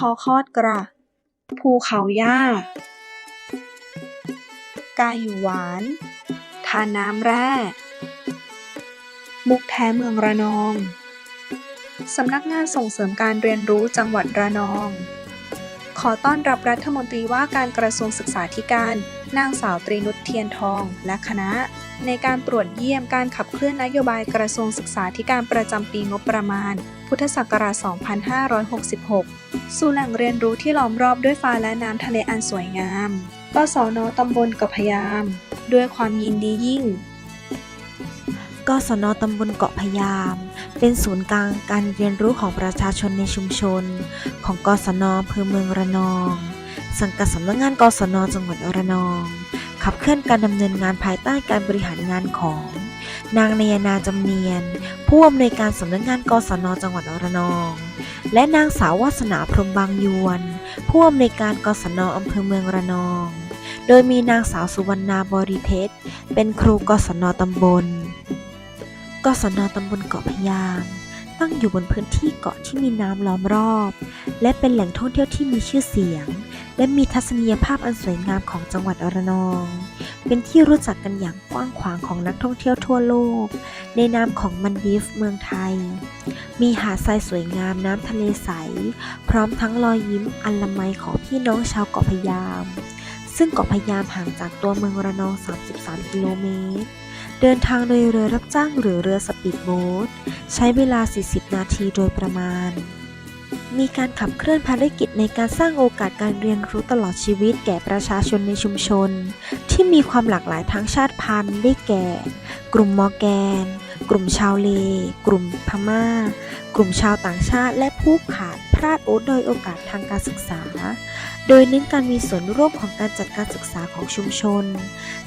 คอคอดกระ ภูเขาหญ้า กาอยู่หวาน ทานน้ำแร่ มุกแท้เมืองระนอง สำนักงานส่งเสริมการเรียนรู้จังหวัดระนอง ขอต้อนรับรัฐมนตรีว่าการกระทรวงศึกษาธิการ นางสาวตรีนุชเทียนทองและคณะในการตรวจเยี่ยมการขับเคลื่อนนโยบายกระทรวงศึกษาธิการประจำปีงบประมาณ พุทธศักราช 2566 สู่แหล่งเรียนรู้ที่ล้อมรอบด้วยฟ้าและน้ำทะเลอันสวยงามกศนตำบลเกาะพยาม ด้วยความยินดียิ่งกศนตำบลเกาะพยาม เป็นศูนย์กลางการเรียนรู้ของประชาชนในชุมชน ของกศนอำเภอเมืองระนอง สังกัดสำนักงานกศนจังหวัดระนอง ขับเคลื่อนการดำเนินงานภายใต้การบริหารงานของ นางนายนาจำเนียน ผู้อำนวยการสำนักงานกศนจังหวัดระนอง และนางสาววาสนาพรมบางยวน ผู้อำนวยการกศนอำเภอเมืองระนอง โดยมีนางสาวสุวรรณาบริเพชร เป็นครูกศนตำบล กศนตำบลเกาะพยามตั้งอยู่บนพื้นที่เกาะที่มีน้ำล้อมรอบ และเป็นแหล่งท่องเที่ยวที่มีชื่อเสียง และมีทัศนียภาพอันสวยงามของจังหวัดระนอง เป็นที่รู้จักกันอย่างกว้างขวางของนักท่องเที่ยวทั่วโลก ในนามของมันดีฟเมืองไทย มีหาดทรายสวยงามน้ำทะเลใส พร้อมทั้งรอยยิ้มอันละไมของพี่น้องชาวเกาะพยาม ซึ่งเกาะพยามห่างจากตัวเมืองระนอง 33 กิโลเมตรเดินทางโดยเรือรับจ้างหรือเรือสปีดโบ๊ทใช้เวลา 40 นาทีโดยประมาณ มีการขับเคลื่อนภารกิจในการสร้างโอกาสการเรียนรู้ตลอดชีวิตแก่ประชาชนในชุมชน ที่มีความหลากหลายทางชาติพันธุ์ได้แก่ กลุ่มมอร์แกน กลุ่มชาวเล กลุ่มพม่า กลุ่มชาวต่างชาติ และผู้ขาดพลาดโอกโดยโอกาสทางการศึกษา โดยเน้นการมีส่วนร่วมของการจัดการศึกษาของชุมชน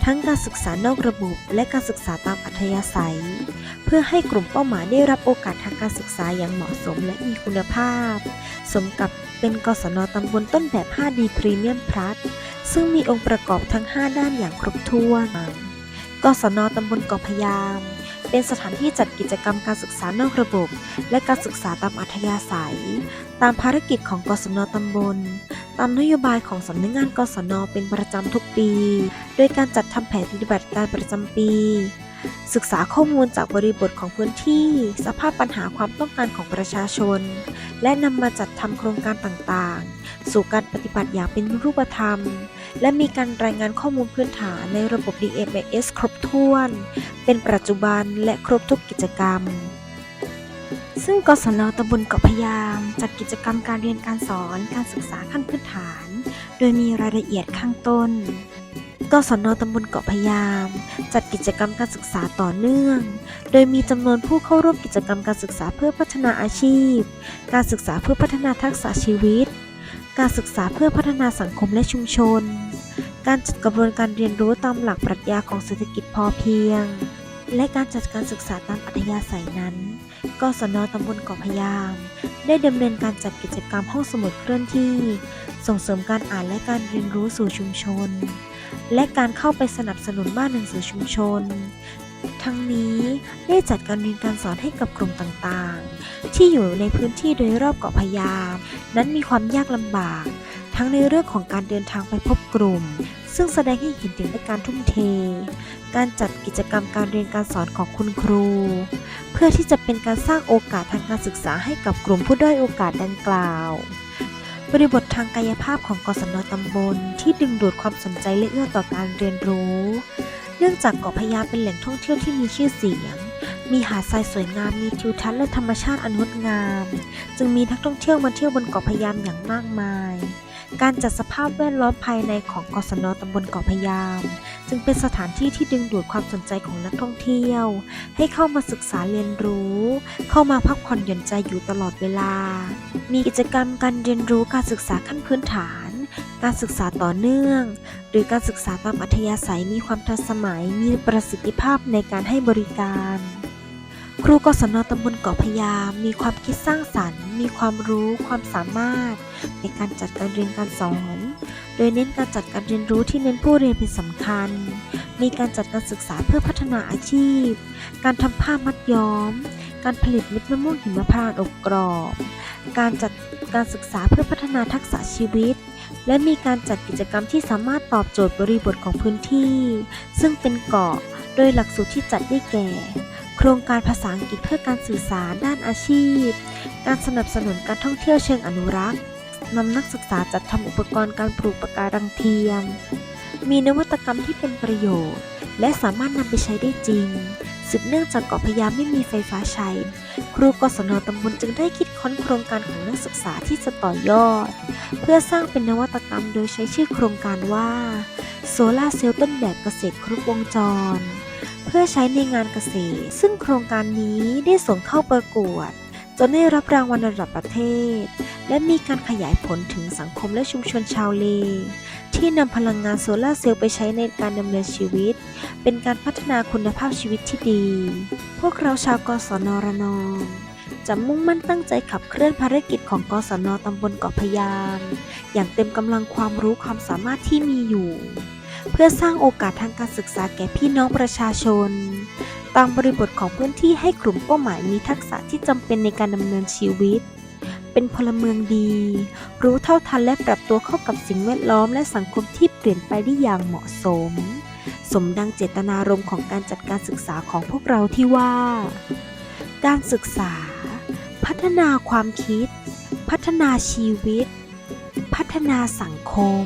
ทั้งการศึกษานอกระบบและการศึกษาตามอัธยาศัย เพื่อให้กลุ่มเป้าหมายได้รับโอกาสทางการศึกษาอย่างเหมาะสมและมีคุณภาพ สมกับเป็นกศนตำบลต้นแบบ 5D Premium Plus ซึ่งมีองค์ประกอบทั้ง 5 ด้านอย่างครบถ้วน กศนตำบลเกาะพยาม เป็นสถานที่จัดกิจกรรมการศึกษานอกระบบ และการศึกษาตามอัธยาศัย ตามภารกิจของกศนตำบล ตามนโยบายของสำนักงานกศนเป็นประจำทุกปี โดยการจัดทำแผนปฏิบัติการประจำปี ศึกษาข้อมูลจากบริบทของพื้นที่ สภาพปัญหาความต้องการของประชาชน และนำมาจัดทำโครงการต่างๆ สู่การปฏิบัติอย่างเป็นรูปธรรม และมีการรายงานข้อมูลพื้นฐานในระบบ DMS ครบถ้วน เป็นปัจจุบันและครบทุกกิจกรรม ซึ่งกศนตำบลเกาะพยาม จัดกิจกรรมการเรียนการสอนการศึกษาขั้นพื้นฐาน โดยมีรายละเอียดข้างต้นกศนตำบลเกาะพยาม จัดกิจกรรมการศึกษาต่อเนื่อง โดยมีจำนวนผู้เข้าร่วมกิจกรรมการศึกษาเพื่อพัฒนาอาชีพ การศึกษาเพื่อพัฒนาทักษะชีวิต การศึกษาเพื่อพัฒนาสังคมและชุมชน การจัดกระบวนการเรียนรู้ตามหลักปรัชญาของเศรษฐกิจพอเพียง และการจัดการศึกษาตามอัธยาศัยนั้น กศนตำบลเกาะพยาม ได้ดำเนินการจัดกิจกรรมห้องสมุดเคลื่อนที่ ส่งเสริมการอ่านและการเรียนรู้สู่ชุมชน และการเข้าไปสนับสนุนบ้านหนังสือชุมชน ทั้งนี้ได้จัดการเรียนการสอนให้กับกลุ่มต่างๆ ที่อยู่ในพื้นที่โดยรอบเกาะพยาม นั้นมีความยากลำบาก ทั้งในเรื่องของการเดินทางไปพบกลุ่ม ซึ่งแสดงให้เห็นถึงการทุ่มเท การจัดกิจกรรมการเรียนการสอนของคุณครู เพื่อที่จะเป็นการสร้างโอกาสทางการศึกษาให้กับกลุ่มผู้ด้อยโอกาสดังกล่าว บริบททางกายภาพของกศนตำบล ที่ดึงดูดความสนใจและเอื้อต่อการเรียนรู้ เนื่องจากเกาะพยามเป็นแหล่งท่องเที่ยวที่มีชื่อเสียง มีหาดทรายสวยงาม มีทิวทัศน์และธรรมชาติอันงดงาม จึงมีนักท่องเที่ยวมาเที่ยวบนเกาะพยามอย่างมากมาย การจัดสภาพแวดล้อมภายในของกศนตำบลเกาะพยาม จึงเป็นสถานที่ที่ดึงดูดความสนใจของนักท่องเที่ยว ให้เข้ามาศึกษาเรียนรู้ เข้ามาพักผ่อนหย่อนใจอยู่ตลอดเวลา มีกิจกรรมการเรียนรู้การศึกษาขั้นพื้นฐาน การศึกษาต่อเนื่อง หรือการศึกษาตามอัธยาศัยมีความทันสมัยมีประสิทธิภาพในการให้บริการ ครูกศนตำบลเกาะพยามมีความคิดสร้างสรรค์ มีความรู้ความสามารถ ในการจัดการเรียนการสอน โดยเน้นการจัดการเรียนรู้ที่เน้นผู้เรียนเป็นสำคัญ มีการจัดการศึกษาเพื่อพัฒนาอาชีพ การทำผ้ามัดย้อม การผลิตเม็ดมะม่วงหิมพานต์อบกรอบ การจัดการศึกษาเพื่อพัฒนาทักษะชีวิต และมีการจัดกิจกรรมที่สามารถตอบโจทย์บริบทของพื้นที่ ซึ่งเป็นเกาะ โดยหลักสูตรที่จัดได้แก่ โครงการภาษาอังกฤษเพื่อการสื่อสารด้านอาชีพ การสนับสนุนการท่องเที่ยวเชิงอนุรักษ์นำนักศึกษาจัดทำอุปกรณ์การปลูกปะการังเทียม มีนวัตกรรมที่เป็นประโยชน์ และสามารถนำไปใช้ได้จริง สืบเนื่องจากเกาะพะยาไม่มีไฟฟ้าใช้ ครูกศนตำบลจึงได้คิดค้นโครงการของนักศึกษาที่จะต่อยอด เพื่อสร้างเป็นนวัตกรรมโดยใช้ชื่อโครงการว่าโซลาเซลล์ต้นแบบเกษตรครบวงจร เพื่อใช้ในงานเกษตร ซึ่งโครงการนี้ได้ส่งเข้าประกวด จนได้รับรางวัลระดับประเทศ และมีการขยายผลถึงสังคมและชุมชนชาวเล ที่นำพลังงานโซลาร์เซลล์ไปใช้ในการดำเนินชีวิต เป็นการพัฒนาคุณภาพชีวิตที่ดี พวกเราชาวกศนรนองจะมุ่งมั่นตั้งใจขับเคลื่อนภารกิจของกศนตำบลเกาะพยามอย่างเต็มกำลังความรู้ความสามารถที่มีอยู่ เพื่อสร้างโอกาสทางการศึกษาแก่พี่น้องประชาชน ตามบริบทของพื้นที่ให้กลุ่มเป้าหมายมีทักษะที่จำเป็นในการดำเนินชีวิต เป็นพลเมืองดี รู้เท่าทันและปรับตัวเข้ากับสิ่งแวดล้อมและสังคมที่เปลี่ยนไปได้อย่างเหมาะสม สมดังเจตนารมณ์ของการจัดการศึกษาของพวกเราที่ว่า การศึกษา พัฒนาความคิด พัฒนาชีวิต พัฒนาสังคม